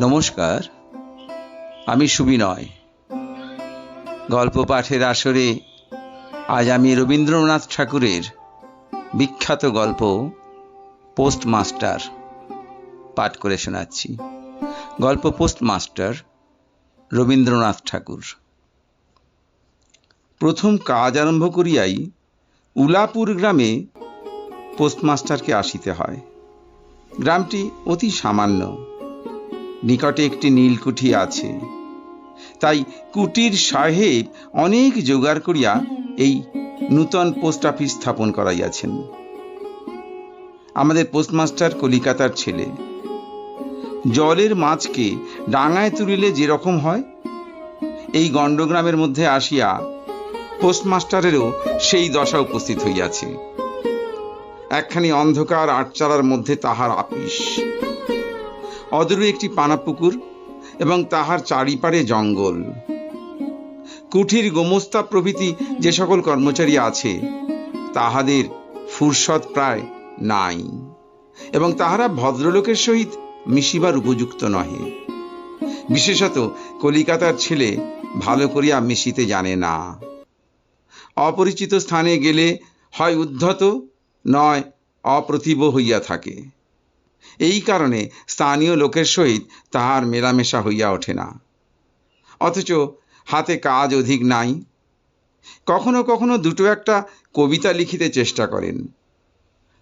নমস্কার, আমি সুবিনয়। গল্প পাঠের আসরে আজ আমি রবীন্দ্রনাথ ঠাকুরের বিখ্যাত গল্প, পোস্টমাস্টার, পাঠ করে শোনাচ্ছি। গল্প পোস্টমাস্টার রবীন্দ্রনাথ ঠাকুর। প্রথম কাজ আরম্ভ করিয়াই উলাপুর গ্রামে পোস্টমাস্টারকে আসিতে হয়। গ্রামটি অতি সামান্য। নিকটে একটি নীলকুঠি আছে। তাই কুটির সাহেব অনেক জোগাড় করিয়া এই নূতন পোস্ট অফিস স্থাপন করাইয়াছেন। আমাদের পোস্টমাস্টার কলিকাতার ছেলে। জলের মাছকে ডাঙায় তুলিলে যেরকম হয়, এই গণ্ডগ্রামের মধ্যে আসিয়া পোস্টমাস্টারেরও সেই দশা উপস্থিত হইয়াছে। একখানি অন্ধকার আটচালার মধ্যে তাহার আপিস। অদূরে একটি পানাপুকুর এবং তাহার চারিপারে জঙ্গল। কুঠির গোমস্তা প্রভৃতি যে সকল কর্মচারী আছে, তাহাদের ফুরসত প্রায় নাই এবং তাহারা ভদ্রলোকের সহিত মিশিবার উপযুক্ত নহে। বিশেষত কলিকাতার ছেলে ভালো করিয়া মিশিতে জানে না। অপরিচিত স্থানে গেলে হয় উদ্ধত, নয় অপ্রতিভ হইয়া থাকে। এই কারণে স্থানীয় লোকের সহিত তাহার মেলামেশা হইয়া ওঠে না। অথচ হাতে কাজ অধিক নাই। কখনো কখনো দুটো একটা কবিতা লিখিতে চেষ্টা করেন।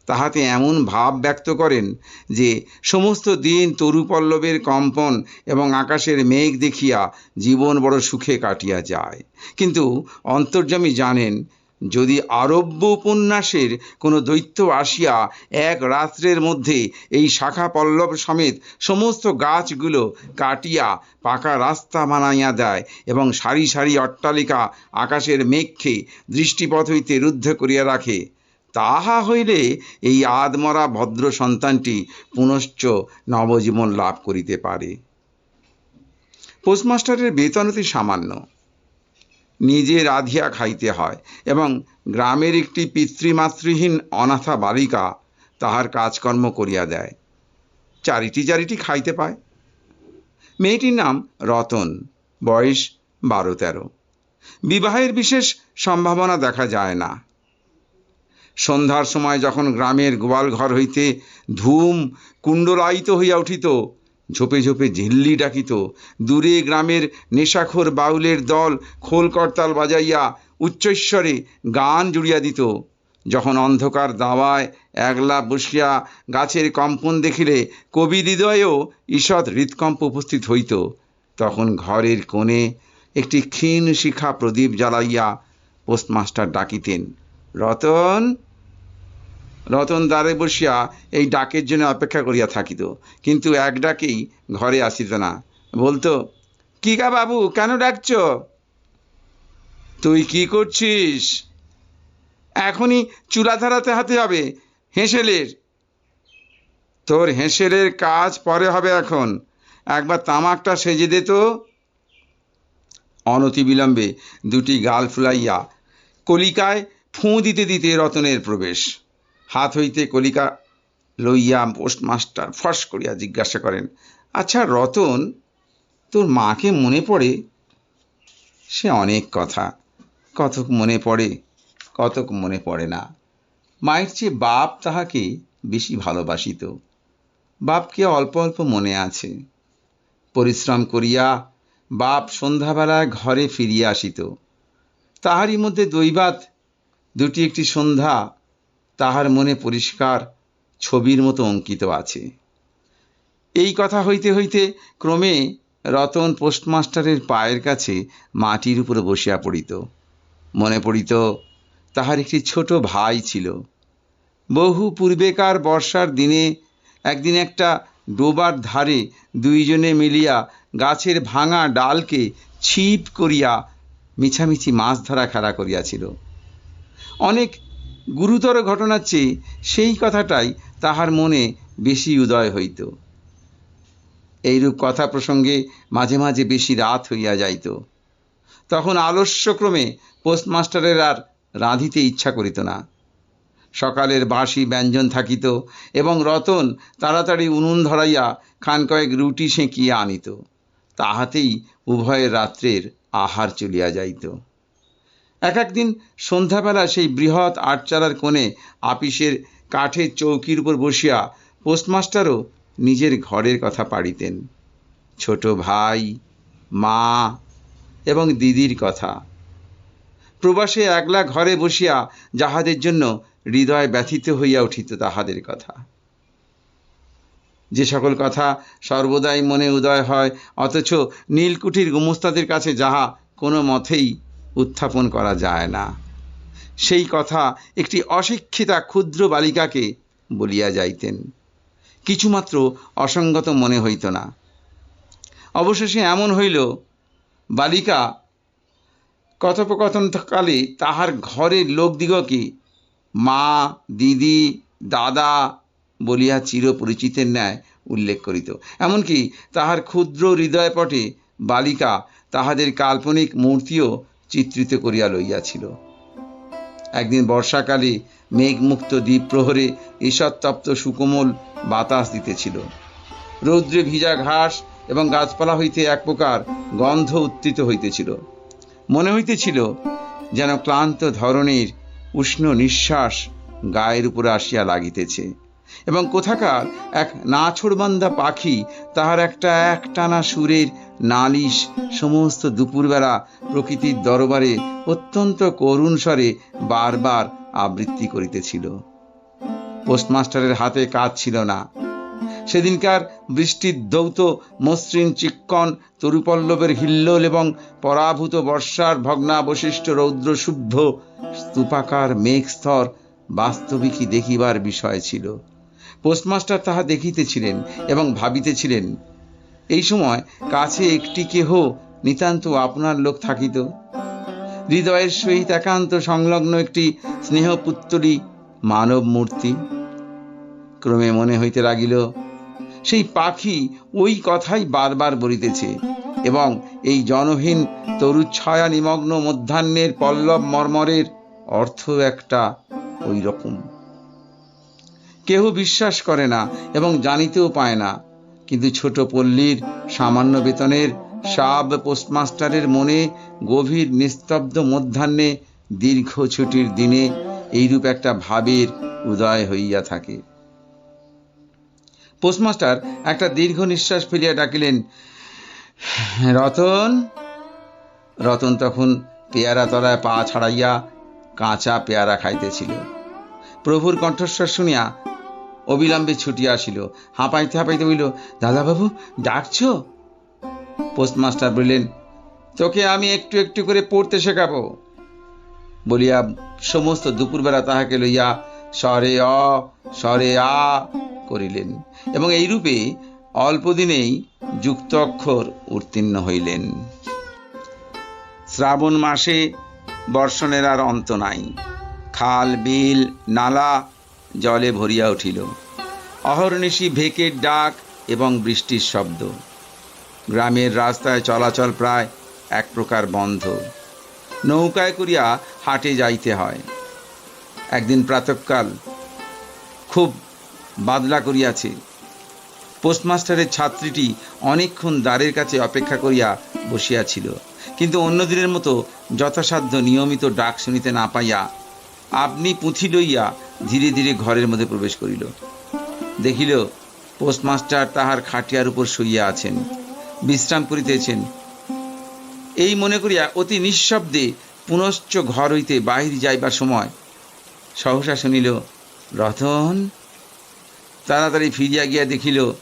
তাহাতে এমন ভাব ব্যক্ত করেন যে সমস্ত দিন তরুপল্লবের কম্পন এবং আকাশের মেঘ দেখিয়া জীবন বড় সুখে কাটিয়া যায়। কিন্তু অন্তর্যামী জানেন যদি আরব্য উপন্যাসের কোনো দৈত্য আসিয়া এক রাত্রের মধ্যে এই শাখা পল্লব সমেত সমস্ত গাছগুলো কাটিয়া পাকা রাস্তা বানাইয়া দেয় এবং সারি সারি অট্টালিকা আকাশের মেঘকে দৃষ্টিপথ হইতে রুদ্ধ করিয়া রাখে, তাহা হইলে এই আদমরা ভদ্র সন্তানটি পুনশ্চ নবজীবন লাভ করিতে পারে। পোস্টমাস্টারের বেতন অতি সামান্য। নিজে রাধিয়া খাইতে হয় এবং গ্রামের একটি পিতৃমাতৃহীন অনাথা বালিকা তাহার কাজকর্ম করিয়া দেয়। চারিটি চারিটি খাইতে পায়। মেয়েটির নাম রতন, বয়স বারো তেরো। বিবাহের বিশেষ সম্ভাবনা দেখা যায় না। সন্ধ্যার সময় যখন গ্রামের গোয়াল ঘর হইতে ধূম কুণ্ডলায়িত হইয়া উঠিত ঝোপে ঝোপে ঝিল্লি ডাকিত, দূরে গ্রামের নেশাখোর বাউলের দল খোল করতাল বাজাইয়া উচ্চৈশ্বরে গান জুড়িয়া দিত। যখন অন্ধকার দাওয়ায় একলা বসিয়া গাছের কম্পন দেখিলে কবি হৃদয়েও ঈষৎ হৃৎকম্প উপস্থিত হইত। তখন ঘরের কোণে একটি ক্ষীণ শিখা প্রদীপ জ্বালাইয়া পোস্টমাস্টার ডাকিতেন, রতন রতন দ্বারে বসিয়া এই ডাকের জন্য অপেক্ষা করিয়া থাকিত। কিন্তু এক ডাকেই ঘরে আসিত না। বলতো, কি গা বাবু, কেন ডাকছ? তুই কি করছিস? এখনই চুলা ধরাতে হাতে হবে, হেঁসেলের। তোর হেঁসেলের কাজ পরে হবে এখন। একবার তামাকটা সেজে দে তো। অনতিবিলম্বে দুটি গাল ফুলাইয়া কলিকায় ফুঁ দিতে দিতে রতনের প্রবেশ। হাত হইতে কলিকা লইয়া পোস্টমাস্টার ফস করিয়া জিজ্ঞাসা করেন আচ্ছা রতন, তোর মাকে মনে পড়ে? সে অনেক কথা। কতক মনে পড়ে, কতক মনে পড়ে না। মায়ের চেয়ে বাপ তাহাকে বেশি ভালোবাসিত। বাপকে অল্প অল্প মনে আছে। পরিশ্রম করিয়া বাপ সন্ধ্যাবেলায় ঘরে ফিরিয়া আসিত। তাহারই মধ্যে দৈবাত দুটি একটি সন্ধ্যা তাহার মনে পরিষ্কার ছবির মতো অঙ্কিত আছে। এই কথা হইতে হইতে ক্রমে রতন পোস্টমাস্টারের পায়ের কাছে মাটির উপরে বসিয়া পড়িত। মনে পড়িত, তাহার একটি ছোট ভাই ছিল। বহু পূর্বেকার বর্ষার দিনে একদিন একটা ডোবার ধারে দুইজনে মিলিয়া গাছের ভাঙা ডালকে ছিপ করিয়া মিছামিছি মাছ ধরা খেলা করিয়াছিল। অনেক গুরুতর ঘটনার চেয়ে সেই কথাটাই তাহার মনে বেশি উদয় হইত। এইরূপ কথা প্রসঙ্গে মাঝে মাঝে বেশি রাত হইয়া যাইত। তখন আলস্যক্রমে পোস্টমাস্টারের আর রাঁধিতে ইচ্ছা করিত না। সকালের বাসি ব্যঞ্জন থাকিত এবং রতন তাড়াতাড়ি উনুন ধরাইয়া খান কয়েক রুটি সেঁকিয়া আনিত। তাহাতেই উভয়ের রাত্রের আহার চলিয়া যাইত। এক একদিন সন্ধ্যাবেলা সেই বৃহৎ আটচালার কোণে আপিসের কাঠের চৌকির উপর বসিয়া পোস্টমাস্টারও নিজের ঘরের কথা পাড়িতেন। ছোট ভাই, মা এবং দিদির কথা। প্রবাসে একলা ঘরে বসিয়া যাহাদের জন্য হৃদয় ব্যথিত হইয়া উঠিত তাহাদের কথা। যে সকল কথা সর্বদাই মনে উদয় হয়, অথচ নীলকুঠির গুমস্তাদের কাছে যাহা কোনো মতেই উত্থাপন করা যায় না। সেই কথা একটি অশিক্ষিতা ক্ষুদ্র বালিকাকে বলিয়া যাইতেন। কিছুমাত্র অসঙ্গত মনে হইত না। অবশেষে এমন হইল, বালিকা কথোপকথনকালে তাহার ঘরের লোকদিগকে মা, দিদি, দাদা বলিয়া চিরপরিচিতের ন্যায় উল্লেখ করিত। এমনকি তাহার ক্ষুদ্র হৃদয়পটে বালিকা তাহাদের কাল্পনিক মূর্তিও চিত্রিত করিয়া লইয়াছিল। একদিন বর্ষাকালে মেঘমুক্ত দ্বীপ প্রহরে ঈষৎতপ্ত সুকোমল বাতাস দিতেছিল। রৌদ্রে ভিজা ঘাস এবং গাছপালা হইতে এক প্রকার গন্ধ উত্থিত হইতেছিল। মনে হইতেছিল যেন ক্লান্ত ধরনের উষ্ণ নিঃশ্বাস গায়ের উপরে আসিয়া লাগিতেছে। এবং কোথাকার এক নাছোড়বান্দা পাখি তাহার একটা একটানা সুরের নালিশ সমস্ত দুপুরবেলা প্রকৃতির দরবারে অত্যন্ত করুণ স্বরে বারবার আবৃত্তি করিতেছিল। পোস্টমাস্টারের হাতে কাজ ছিল না। সেদিনকার বৃষ্টির দৌত, মসৃণ চিক্কন, তরুপল্লবের হিল্লোল এবং পরাভূত বর্ষার ভগ্নাবশিষ্ট রৌদ্র শুভ্র স্তূপাকার মেঘস্তর বাস্তবিকই দেখিবার বিষয় ছিল। পোস্টমাস্টার তাহা দেখিতেছিলেন এবং ভাবিতেছিলেন, এই সময় কাছে একটি কেহ নিতান্ত আপনার লোক থাকিত। হৃদয়ের সহিত একান্ত সংলগ্ন একটি স্নেহপুত্তলী মানব মূর্তি। ক্রমে মনে হইতে লাগিল, সেই পাখি ওই কথাই বারবার বলিতেছে এবং এই জনহীন তরুচ্ছায়া নিমগ্ন মধ্যাহ্নের পল্লব মর্মরের অর্থ একটা ওই রকম কেহ বিশ্বাস করে না এবং জানিতেও পায় না। কিন্তু ছোট পল্লীর সামান্য বেতনের সাব পোস্টমাস্টারের মনে গভীর নিস্তব্ধ মধ্যাহ্নে দীর্ঘ ছুটির দিনে এইরূপ একটা ভাবের উদয় হইয়া থাকে। পোস্টমাস্টার একটা দীর্ঘ নিঃশ্বাস ফেলিয়া ডাকিলেন, রতন। রতন তখন পেয়ারা তলায় পা ছাড়াইয়া কাঁচা পেয়ারা খাইতেছিল। প্রভুর কণ্ঠস্বর শুনিয়া অবিলম্বে ছুটিয়া আসিল। হাঁপাইতে হাঁপাইতে বলিল, দাদাবাবু, ডাকছ? পোস্টমাস্টার বললেন, তোকে আমি একটু একটু করে পড়তে শেখাবো। বলিয়া সমস্ত দুপুরবেলা তাহাকে লইয়া স্বরে অ, স্বরে আ করিলেন এবং এইরূপে অল্প দিনেই যুক্ত অক্ষর উত্তীর্ণ হইলেন। শ্রাবণ মাসে বর্ষণের আর অন্ত নাই। খাল, বিল, নালা জলে ভরিয়া উঠিল। অহর্নিশি ভেকের ডাক এবং বৃষ্টির শব্দ। গ্রামের রাস্তায় চলাচল প্রায় এক প্রকার বন্ধ। নৌকায় করিয়া হাটে যাইতে হয়। একদিন প্রাতঃকাল খুব বাদলা করিয়াছে। পোস্টমাস্টারের ছাত্রীটি অনেকক্ষণ দ্বারের কাছে অপেক্ষা করিয়া বসিয়াছিল, কিন্তু অন্য দিনের মতো যথাসাধ্য নিয়মিত ডাক শুনিতে না পাইয়া আপনি পুঁথি লইয়া ধীরে ধীরে ঘরের মধ্যে প্রবেশ করিল। দেখিল পোস্টমাস্টার তাহার খাটিয়ার উপর শুইয়া আছেন, বিশ্রাম করিতেছেন। এই মনে করিয়া অতি নিঃশব্দে পুনশ্চ ঘর হইতে বাহির যাইবার সময় সহসা শুনিল, রতন! তাড়াতাড়ি ফিরিয়া গিয়া দেখিল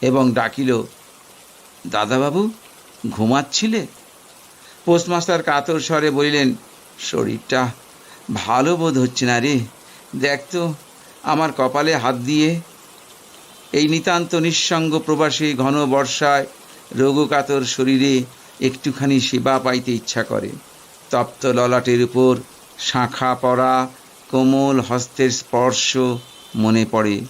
এবং ডাকিল, দাদাবাবু, ঘুমাচ্ছিলে? পোস্টমাস্টার কাতর স্বরে বলিলেন শরীরটা ভালো বোধ হচ্ছে না রে। দেখ তো, আমার কপালে হাত দিয়ে এই নিতান্ত নিঃসঙ্গ প্রবাসী ঘন বর্ষায় রোগকাতর শরীরে একটুখানি সেবা পাইতে ইচ্ছা করে। তপ্ত ললাটের উপর শাঁখা পড়া, কোমল হস্তের স্পর্শ মনে পড়ে।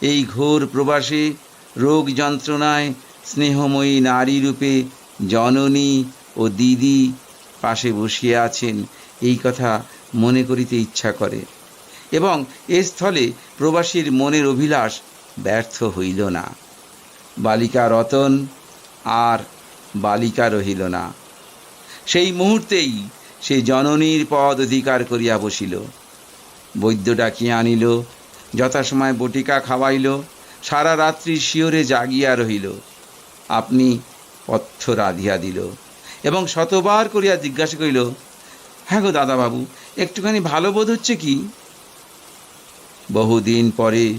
এই ঘোর প্রবাসে রোগ যন্ত্রণায় স্নেহময়ী নারী রূপে জননী ও দিদি পাশে বসিয়া আছেন। এই কথা মনে করিতে ইচ্ছা করে। এবং এ স্থলে প্রবাসীর মনের অভিলাষ ব্যর্থ হইল না। বালিকা রতন আর বালিকা রহিল না। সেই মুহূর্তেই সে জননীর পদ অধিকার করিয়া বসিল। বৈদ্য ডাকিয়া আনিল, যথাসময় বটিকা খাওয়াইল, সারা রাত্রি শিওরে জাগিয়া রহিল। আপনি পথ্য রাধিয়া দিল এবং শতবার করিয়া জিজ্ঞাসা করিল হ্যাঁ গো দাদাবাবু, একটুখানি ভালো বোধ হচ্ছে কি? বহুদিন পরে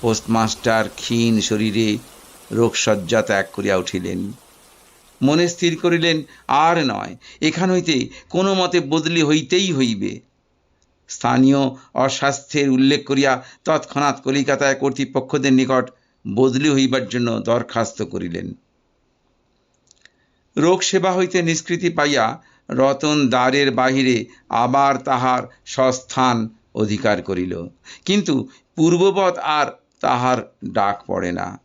পোস্টমাস্টার ক্ষীণ শরীরে রোগশয্যা ত্যাগ করিয়া উঠিলেন। মনে স্থির করিলেন, আর নয়, এখান হইতে কোনো মতে বদলি হইতেই হইবে। স্থানীয় অস্বাস্থ্যের উল্লেখ করিয়া তৎক্ষণাৎ কলিকাতায় কর্তৃপক্ষদের নিকট বদলি হইবার জন্য দরখাস্ত করিলেন। রোগ সেবা হইতে নিষ্কৃতি পাইয়া রতন দ্বারের বাহিরে আবার তাহার স্বস্থান অধিকার করিল। কিন্তু পূর্ববৎ আর তাহার ডাক পড়ে না।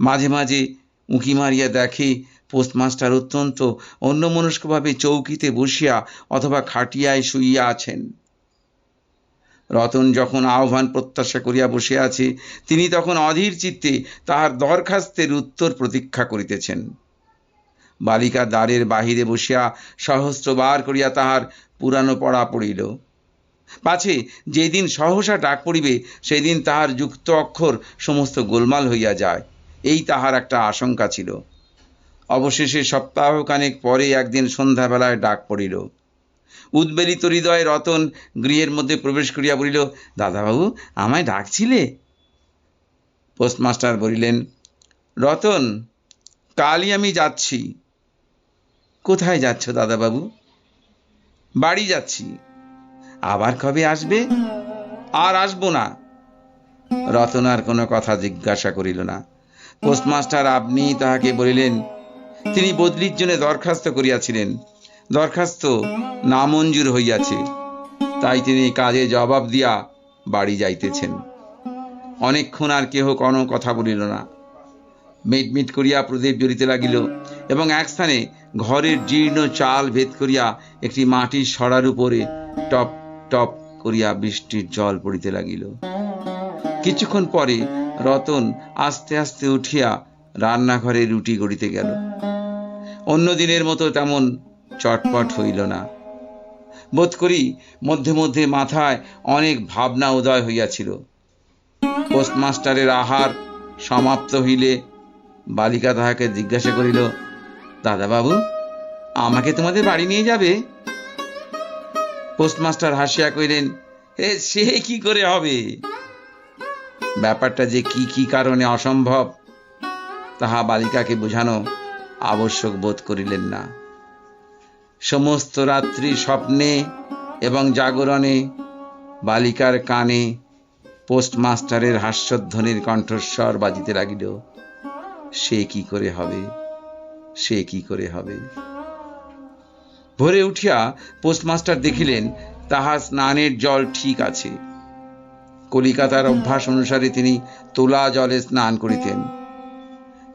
মাঝে মাঝে উঁকি মারিয়া দেখে পোস্টমাস্টার অত্যন্ত অন্যমনস্কভাবে চৌকিতে বসিয়া অথবা খাটিয়ায় শুইয়া আছেন। রতন যখন আহ্বান প্রত্যাশা করিয়া বসে আছে, তিনি তখন অধীর চিত্তে তাহার দরখাস্তের উত্তর প্রতীক্ষা করিতেছেন। বালিকা দ্বারের বাহিরে বসিয়া সহস্রবার করিয়া তাহার পুরানো পড়া পড়িল। পাছে যেদিন সহসা ডাক পড়িবে, সেদিন তাহার যুক্ত অক্ষর সমস্ত গোলমাল হইয়া যায়। এই তাহার একটা আশঙ্কা ছিল। অবশেষে সপ্তাহখানেক পরে একদিন সন্ধ্যাবেলায় ডাক পড়িল। উদ্বেলিত হৃদয়ে রতন গৃহের মধ্যে প্রবেশ করিয়া বলিল, দাদাবাবু, আমায় ডাকছিলে? পোস্টমাস্টার বলিলেন, রতন, কালই আমি যাচ্ছি। কোথায় যাচ্ছ দাদাবাবু? বাড়ি যাচ্ছি। আবার কবে আসবে? আর আসব না। রতন আর কোনো কথা জিজ্ঞাসা করিল না। পোস্টমাস্টার আপনি তাহাকে বলিলেন, তিনি বদলির জন্য দরখাস্ত করিয়াছিলেন। দরখাস্ত নামঞ্জুর হইয়াছে। তাই তিনি কাজে জবাব দিয়া বাড়ি যাইতেছেন। অনেকক্ষণ আর কেহ কোনো কথা বলিল না। মিটমিট করিয়া প্রদীপ জ্বলিতে লাগিল এবং এক স্থানে ঘরের জীর্ণ চাল ভেদ করিয়া একটি মাটির সরার উপরে টপ টপ করিয়া বৃষ্টির জল পড়িতে লাগিল। কিছুক্ষণ পরে রতন আস্তে আস্তে উঠিয়া রান্নাঘরে রুটি গড়িতে গেল। অন্য দিনের মতো তেমন চটপট হইল না। বোধ করি মধ্যে মধ্যে মাথায় অনেক ভাবনা উদয় হইয়াছিল। পোস্টমাস্টারের আহার সমাপ্ত হইলে বালিকা তাহাকে জিজ্ঞাসা করিল দাদাবাবু, আমাকে তোমাদের বাড়ি নিয়ে যাবে? পোস্টমাস্টার হাসিয়া কইলেন এ, সে কি করে হবে? ব্যাপারটা যে কি কি কারণে অসম্ভব, তাহা বালিকাকে বোঝানো আবশ্যক বোধ করিলেন না। সমস্ত রাত্রি স্বপ্নে এবং জাগরণে বালিকার কানে পোস্টমাস্টারের হাস্যধ্বনির কণ্ঠস্বর বাজিতে লাগিল, সে কি করে হবে? সে কি করে হবে? ভোরে উঠিয়া পোস্টমাস্টার দেখিলেন, তাহার স্নানের জল ঠিক আছে। কলিকাতার অভ্যাস অনুসারে তিনি তোলা জলে স্নান করিতেন।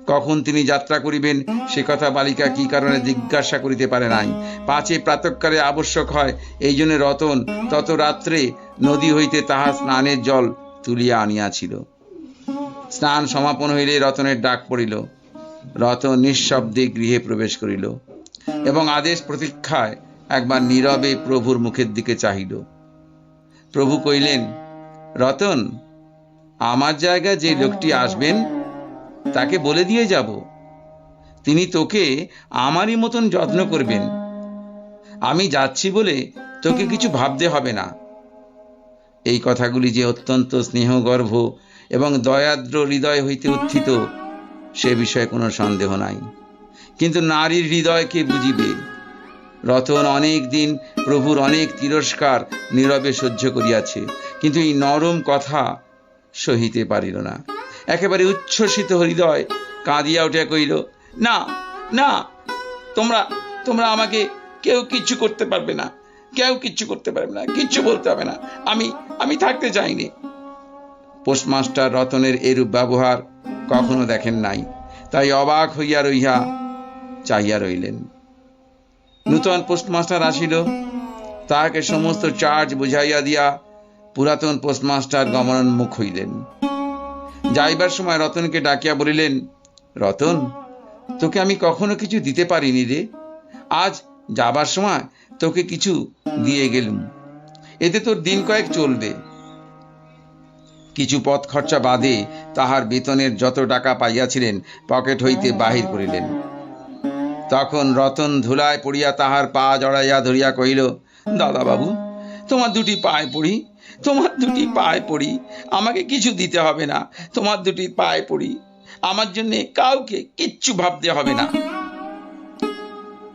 কখন তিনি যাত্রা করিবেন, সে কথা বালিকা কি কারণে জিজ্ঞাসা করিতে পারে নাই। পাঁচে প্রাতকালে আবশ্যক হয়, এই জন্য রতন তত রাত্রে নদী হইতে তাহা স্নানের জল তুলিয়া আনিয়াছিল। স্নান সমাপন হইলে রতনের ডাক পড়িল। রতন নিঃশব্দে গৃহে প্রবেশ করিল এবং আদেশ প্রতীক্ষায় একবার নীরবে প্রভুর মুখের দিকে চাহিল। প্রভু কইলেন রতন, আমার জায়গায় যে লোকটি আসবেন, তাকে বলে দিয়ে যাব। তিনি তোকে আমারই মতন যত্ন করবেন। আমি যাচ্ছি বলে তোকে কিছু ভাবতে হবে না। এই কথাগুলি যে অত্যন্ত স্নেহগর্ভ এবং দয়াদ্র হৃদয় হইতে উত্থিত সে বিষয়ে কোনো সন্দেহ নাই। কিন্তু নারীর হৃদয়কে বুঝিবে, রতন অনেক দিন প্রভুর অনেক তিরস্কার নীরবে সহ্য করিয়াছে, কিন্তু এই নরম কথা সহিতে পারিল না। একেবারে উচ্ছ্বসিত হৃদয় কাঁদিয়া উঠিয়া কহিল, না না, তোমরা তোমরা আমাকে কেউ কিচ্ছু করতে পারবে না, কেউ কিচ্ছু করতে পারবে না কিচ্ছু বলতে হবে না, আমি আমি থাকতে চাইনি। পোস্টমাস্টার রতনের এরূপ ব্যবহার কখনো দেখেন নাই। তাই অবাক হইয়া রইয়া চাহিয়া রইলেন। নূতন পোস্টমাস্টার আসিল। তাহাকে সমস্ত চার্জ বুঝাইয়া দিয়া পুরাতন পোস্টমাস্টার গমনোন্মুখ হইলেন। যাইবার সময় রতনকে ডাকিয়া বলিলেন, রতন, তোকে আমি কখনো কিছু দিতে পারিনি রে। আজ যাবার সময় তোকে কিছু দিয়ে গেলুম। এতে তোর দিন কয়েক চলবে। কিছু পথ খরচা বাদে তাহার বেতনের যত টাকা পাইয়াছিলেন, পকেট হইতে বাহির করিলেন। তখন রতন ধুলায় পড়িয়া তাহার পা জড়াইয়া ধরিয়া কহিল দাদা বাবু তোমার দুটি পায়ে পড়ি, তোমার দুটি পায়ে পড়ি, আমাকে কিছু দিতে হবে না, তোমার দুটি পায়ে পড়ি। আমার জন্য কাউকে কিচ্ছু ভাবতে হবে না।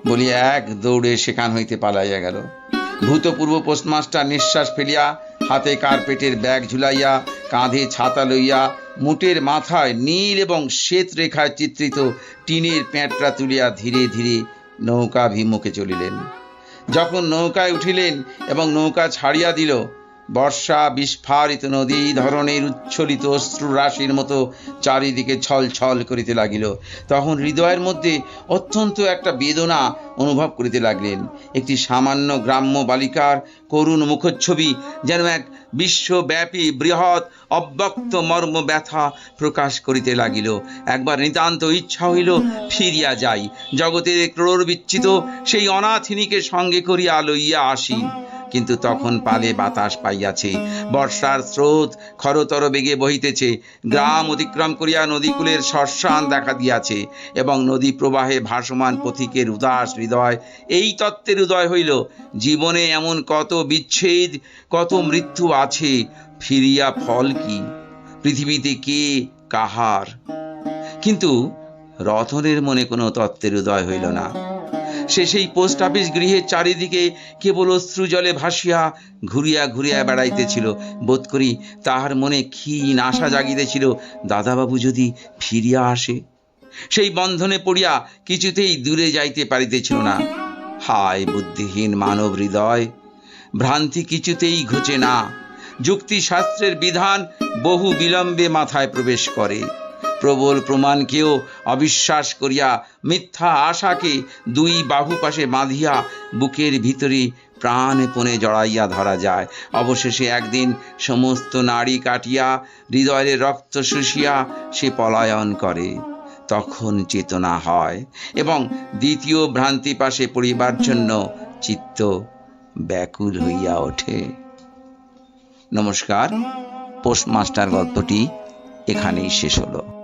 বলিয়া এক দৌড়ে সেখান হইতে পালাইয়া গেল। ভূতপূর্ব পোস্টমাস্টার নিঃশ্বাস ফেলিয়া হাতে কার্পেটের ব্যাগ ঝুলাইয়া কাঁধে ছাতা লইয়া মুটের মাথায় নীল এবং শ্বেত রেখায় চিত্রিত টিনের প্যাঁটরা তুলিয়া ধীরে ধীরে নৌকা ভিমুখে চলিলেন। যখন নৌকায় উঠিলেন এবং নৌকা ছাড়িয়া দিল বর্ষা বিস্ফারিত নদী ধরনের উচ্ছলিত অশ্রু রাশির মতো চারিদিকে ছল ছল করিতে লাগিল। তখন হৃদয়ের মধ্যে অত্যন্ত একটা বেদনা অনুভব করিতে লাগলেন। একটি সামান্য গ্রাম্য বালিকার করুণ মুখচ্ছবি যেন এক বিশ্বব্যাপী বৃহৎ অব্যক্ত মর্ম ব্যথা প্রকাশ করিতে লাগিল। একবার নিতান্ত ইচ্ছা হইল ফিরিয়া যাই। জগতের ক্রোড় বিচ্ছিত সেই অনাথিনীকে সঙ্গে করিয়া লইয়া আসি। কিন্তু তখন পালে বাতাস পাইয়াছে। বর্ষার স্রোত খরতর বেগে বহিতেছে। গ্রাম অতিক্রম করিয়া নদীকূলের শস্যান দেখা দিয়াছে এবং নদী প্রবাহে ভাসমান পথিকের উদাস হৃদয়। এই তত্ত্বের উদয় হইল, জীবনে এমন কত বিচ্ছেদ, কত মৃত্যু আছে, ফিরিয়া ফল কি? পৃথিবীতে কে, কাহার? কিন্তু রতনের মনে কোনো তত্ত্বের উদয় হইল না। সে সেই পোস্ট অফিস গৃহের চারিদিকে কেবল অশ্রু জলে ভাসিয়া ঘুরিয়া ঘুরিয়া বেড়াইতেছিল। বোধ করি তাহার মনে ক্ষীণ আশা জাগিতেছিল, দাদাবাবু যদি ফিরিয়া আসে? সেই বন্ধনে পড়িয়া কিছুতেই দূরে যাইতে পারিতেছিল না। হায় বুদ্ধিহীন মানব হৃদয়, ভ্রান্তি কিছুতেই ঘুচে না। যুক্তিশাস্ত্রের বিধান বহু বিলম্বে মাথায় প্রবেশ করে। প্রবল প্রমাণকেও অবিশ্বাস করিয়া মিথ্যা আশাকে দুই বাহু পাশে বাঁধিয়া বুকের ভিতরে প্রাণপণে জড়াইয়া ধরা যায়। অবশেষে একদিন সমস্ত নাড়ি কাটিয়া, হৃদয়ের রক্ত শুষিয়া সে পলায়ন করে। তখন চেতনা হয় এবং দ্বিতীয় ভ্রান্তি পাশে পড়িবার জন্য চিত্ত ব্যাকুল হইয়া ওঠে। নমস্কার, পোস্টমাস্টার গল্পটি এখানেই শেষ হলো।